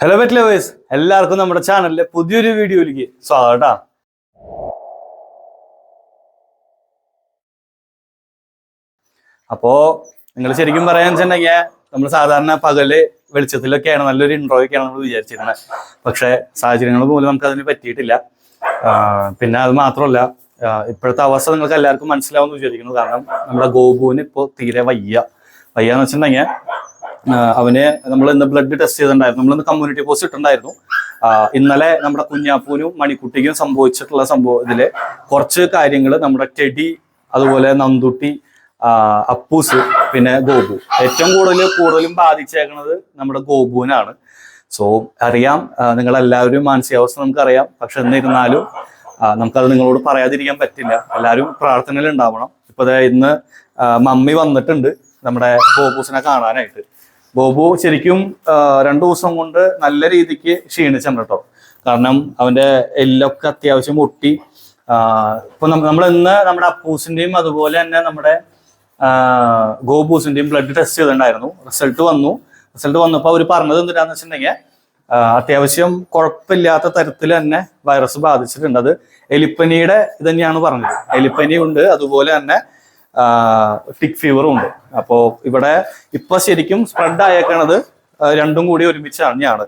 Hello pet lovers എല്ലാവർക്കും നമ്മുടെ ചാനലിലെ പുതിയൊരു വീഡിയോയിലേക്ക് സ്വാഗതം അപ്പോ നിങ്ങൾ ശരിക്കും പറയാന്ന് വെച്ചിട്ടുണ്ടെങ്കിൽ നമ്മൾ സാധാരണ പകൽ വെളിച്ചത്തിലൊക്കെയാണ് നല്ലൊരു ഇൻട്രോ ഒക്കെയാണ് നമ്മൾ വിചാരിച്ചിരുന്നത് പക്ഷെ സാഹചര്യങ്ങൾ പോലും നമുക്ക് അതിന് പറ്റിയിട്ടില്ല. പിന്നെ അത് മാത്രമല്ല ഇപ്പോഴത്തെ അവസ്ഥ നിങ്ങൾക്ക് എല്ലാവർക്കും മനസ്സിലാവുമെന്ന് വിചാരിക്കുന്നു. കാരണം നമ്മുടെ ഗോപുവിന് ഇപ്പോൾ തീരെ വയ്യ. വയ്യ എന്ന് വെച്ചിട്ടുണ്ടെങ്കിൽ അവന് നമ്മൾ ഇന്ന് ബ്ലഡ് ടെസ്റ്റ് ചെയ്തിട്ടുണ്ടായിരുന്നു. നമ്മൾ ഇന്ന് കമ്മ്യൂണിറ്റി പോസ്റ്റ് ഇട്ടുണ്ടായിരുന്നു ഇന്നലെ നമ്മുടെ കുഞ്ഞാപ്പൂനും മണിക്കുട്ടിക്കും സംഭവിച്ചിട്ടുള്ള സംഭവം ഇതിൽ കുറച്ച് കാര്യങ്ങൾ നമ്മുടെ ടെടി അതുപോലെ നന്ദുട്ടി അപ്പൂസ് പിന്നെ ഗോപു. ഏറ്റവും കൂടുതൽ കൂടുതലും ബാധിച്ചേക്കുന്നത് നമ്മുടെ ഗോപുവിനാണ്. സോ അറിയാം നിങ്ങൾ എല്ലാവരും മാനസികാവസ്ഥ നമുക്കറിയാം. പക്ഷെ എന്നിരുന്നാലും നമുക്കത് നിങ്ങളോട് പറയാതിരിക്കാൻ പറ്റില്ല. എല്ലാവരും പ്രാർത്ഥനയിൽ ഉണ്ടാവണം ഇപ്പൊ ഇന്ന് മമ്മി വന്നിട്ടുണ്ട് നമ്മുടെ ഗോപൂസിനെ കാണാനായിട്ട്. ബോബു ശരിക്കും രണ്ടു ദിവസം കൊണ്ട് നല്ല രീതിക്ക് ക്ഷീണിച്ചിട്ടുണ്ട് കേട്ടോ. കാരണം അവന്റെ എല്ലൊക്കെ അത്യാവശ്യം ഒട്ടി ഇപ്പൊ നമ്മൾ ഇന്ന് നമ്മുടെ അപ്പൂസിന്റെയും അതുപോലെ തന്നെ നമ്മുടെ ഗോപൂസിന്റെയും ബ്ലഡ് ടെസ്റ്റ് ചെയ്തിട്ടുണ്ടായിരുന്നു. റിസൾട്ട് വന്നു. റിസൾട്ട് വന്നപ്പോൾ അവർ പറഞ്ഞത് എന്തിനാന്ന് വെച്ചിട്ടുണ്ടെങ്കിൽ അത്യാവശ്യം കുഴപ്പമില്ലാത്ത തരത്തിൽ തന്നെ വൈറസ് ബാധിച്ചിട്ടുണ്ട്. അത് എലിപ്പനിയുടെ ഇത് തന്നെയാണ് പറഞ്ഞത്. എലിപ്പനി ഉണ്ട്. അതുപോലെ തന്നെ ടിക് ഫീവറും ഉണ്ട്. അപ്പോ ഇവിടെ ഇപ്പൊ ശരിക്കും സ്പ്രെഡ് ആയേക്കണത് രണ്ടും കൂടി ഒരുമിച്ച് അറിഞ്ഞാണ്.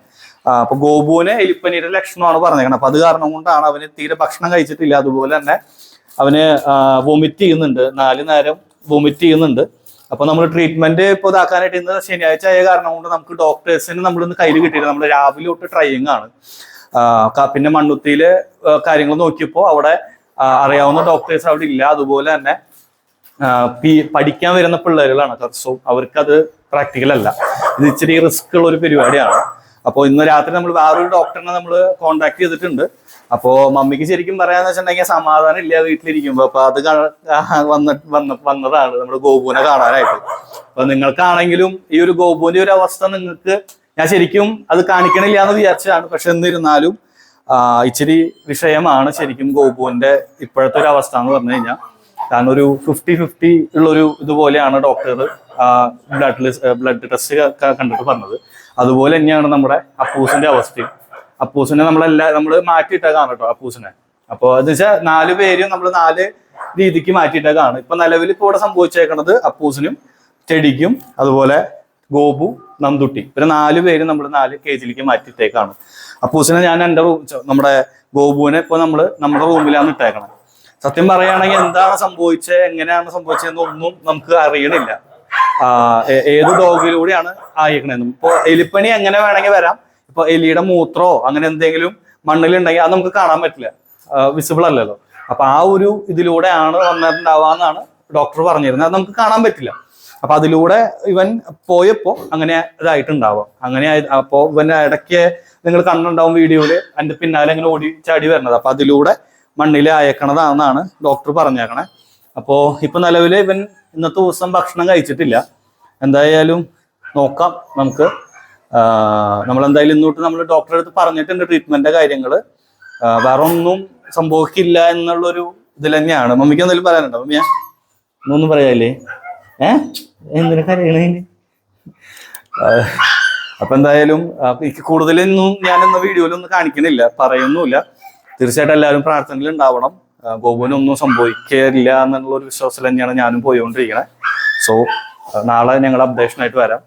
അപ്പൊ ഗോപുവിന് എലിപ്പനിയുടെ ലക്ഷണമാണ് പറഞ്ഞേക്കണത്. അപ്പൊ അത് കാരണം കൊണ്ടാണ് അവന് തീരെ ഭക്ഷണം കഴിച്ചിട്ടില്ല. അതുപോലെ തന്നെ അവന് വൊമിറ്റ് ചെയ്യുന്നുണ്ട്. നാല് നേരം വൊമിറ്റ് ചെയ്യുന്നുണ്ട്. അപ്പൊ നമ്മൾ ട്രീറ്റ്മെന്റ് ഇപ്പൊ ഇതാക്കാനായിട്ട് ഇന്ന് ശനിയാഴ്ച ആയ കാരണം കൊണ്ട് നമുക്ക് ഡോക്ടേഴ്സിന് നമ്മൾ ഇന്ന് കയ്യിൽ കിട്ടിയില്ല. നമ്മൾ രാവിലെ തൊട്ട് ട്രൈയിങ് ആണ്. പിന്നെ മണ്ണുത്തിയിലെ കാര്യങ്ങൾ നോക്കിയപ്പോൾ അവിടെ അറിയാവുന്ന ഡോക്ടേഴ്സ് അവിടെ ഇല്ല. അതുപോലെ തന്നെ പഠിക്കാൻ വരുന്ന പിള്ളേരുകളാണ്. സോ അവർക്കത് പ്രാക്ടിക്കൽ അല്ല. ഇത് ഇച്ചിരി റിസ്ക് ഉള്ള ഒരു പരിപാടിയാണ്. അപ്പോൾ ഇന്ന് രാത്രി നമ്മൾ വേറൊരു ഡോക്ടറിനെ നമ്മൾ കോണ്ടാക്ട് ചെയ്തിട്ടുണ്ട്. അപ്പോൾ മമ്മിക്ക് ശരിക്കും പറയാന്ന് വെച്ചിട്ടുണ്ടെങ്കിൽ സമാധാനം ഇല്ല വീട്ടിലിരിക്കുമ്പോൾ അപ്പൊ അത് വന്ന വന്ന വന്നതാണ് നമ്മുടെ ഗോപുവിനെ കാണാനായിട്ട്. അപ്പൊ നിങ്ങൾക്കാണെങ്കിലും ഈ ഒരു ഗോപുവിന്റെ ഒരു അവസ്ഥ നിങ്ങൾക്ക് ഞാൻ ശരിക്കും അത് കാണിക്കണില്ല എന്ന് വിചാരിച്ചതാണ്. പക്ഷെ എന്നിരുന്നാലും ഇച്ചിരി വിഷയമാണ് ശരിക്കും ഗോപുവിന്റെ ഇപ്പോഴത്തെ ഒരു അവസ്ഥ എന്ന് പറഞ്ഞു കഴിഞ്ഞാൽ. കാരണം ഒരു ഫിഫ്റ്റി ഫിഫ്റ്റി ഉള്ളൊരു ഇതുപോലെയാണ് ഡോക്ടർ ബ്ലഡ് ബ്ലഡ് ടെസ്റ്റ് കണ്ടിട്ട് പറഞ്ഞത്. അതുപോലെ തന്നെയാണ് നമ്മുടെ അപ്പൂസിന്റെ അവസ്ഥയും. അപ്പൂസിനെ നമ്മളെല്ലാ നമ്മൾ മാറ്റിയിട്ടേക്കാണ് കേട്ടോ അപ്പൂസിനെ. അപ്പോൾ എന്ന് വെച്ചാൽ നാല് പേരും നമ്മൾ നാല് രീതിക്ക് മാറ്റിയിട്ടേക്കാണ് ഇപ്പൊ നിലവിൽ ഇപ്പോൾ ഇവിടെ സംഭവിച്ചേക്കണത് അപ്പൂസിനും ചെടിക്കും അതുപോലെ ഗോപു നന്ദുട്ടി. ഇവരെ നാല് പേര് നമ്മൾ നാല് കേജിലേക്ക് മാറ്റിയിട്ടേക്കാണ്. അപ്പൂസിനെ ഞാൻ എന്റെ നമ്മുടെ ഗോപുവിനെ ഇപ്പൊ നമ്മൾ നമ്മുടെ റൂമിലാണ് ഇട്ടേക്കണത് സത്യം പറയുകയാണെങ്കിൽ എന്താണ് സംഭവിച്ചത് എങ്ങനെയാണ് സംഭവിച്ചതെന്നൊന്നും നമുക്ക് അറിയണില്ല. ഏത് ഡോഗിലൂടെയാണ് ആയിക്കണെന്നും ഇപ്പൊ എലിപ്പനി എങ്ങനെ വേണമെങ്കിൽ വരാം. ഇപ്പൊ എലിയുടെ മൂത്രോ അങ്ങനെ എന്തെങ്കിലും മണ്ണിലുണ്ടെങ്കിൽ അത് നമുക്ക് കാണാൻ പറ്റില്ല. വിസിബിൾ അല്ലല്ലോ. അപ്പൊ ആ ഒരു ഇതിലൂടെയാണ് വന്നിട്ടുണ്ടാവാന്നാണ് ഡോക്ടർ പറഞ്ഞിരുന്നത്. അത് നമുക്ക് കാണാൻ പറ്റില്ല. അപ്പൊ അതിലൂടെ ഇവൻ പോയപ്പോ അങ്ങനെ ഇതായിട്ടുണ്ടാവാം. അങ്ങനെ അപ്പോ ഇവൻ ഇടയ്ക്ക് നിങ്ങൾ കണ്ടുണ്ടാവും വീഡിയോയിൽ അതിന്റെ പിന്നാലെ ഇങ്ങനെ ഓടി ചാടി വരുന്നത് അപ്പൊ അതിലൂടെ മണ്ണിൽ അയക്കണതാണെന്നാണ് ഡോക്ടർ പറഞ്ഞേക്കണേ. അപ്പോൾ ഇപ്പൊ നിലവിൽ ഇവൻ ഇന്നത്തെ ദിവസം ഭക്ഷണം കഴിച്ചിട്ടില്ല. എന്തായാലും നോക്കാം നമുക്ക്. നമ്മൾ എന്തായാലും ഇന്നോട്ട് നമ്മൾ ഡോക്ടറെ അടുത്ത് പറഞ്ഞിട്ടുണ്ട് ട്രീറ്റ്മെന്റിന്റെ കാര്യങ്ങൾ വേറെ ഒന്നും സംഭവിക്കില്ല എന്നുള്ളൊരു ഇതിൽ തന്നെയാണ്. മമ്മിക്ക് എന്തെങ്കിലും പറയാനുണ്ടോ? മമ്മിയാ? ഒന്നും പറയാല്ലേ ഏ? എന്തിനാ കരയണേന് ആഹ് അപ്പൊ എന്തായാലും എനിക്ക് കൂടുതലൊന്നും ഞാൻ ഇന്ന് വീഡിയോയിലൊന്നും കാണിക്കണില്ല. പറയുന്നുമില്ല. തീർച്ചയായിട്ടും എല്ലാവരും പ്രാർത്ഥനയിൽ ഉണ്ടാവണം ഗോപുവിനൊന്നും സംഭവിക്കില്ല എന്നുള്ള ഒരു വിശ്വാസത്തിൽ തന്നെയാണ് ഞാനും പോയിക്കൊണ്ടിരിക്കണേ. സോ നാളെ ഞങ്ങൾ അപ്ഡേഷനായിട്ട് വരാം.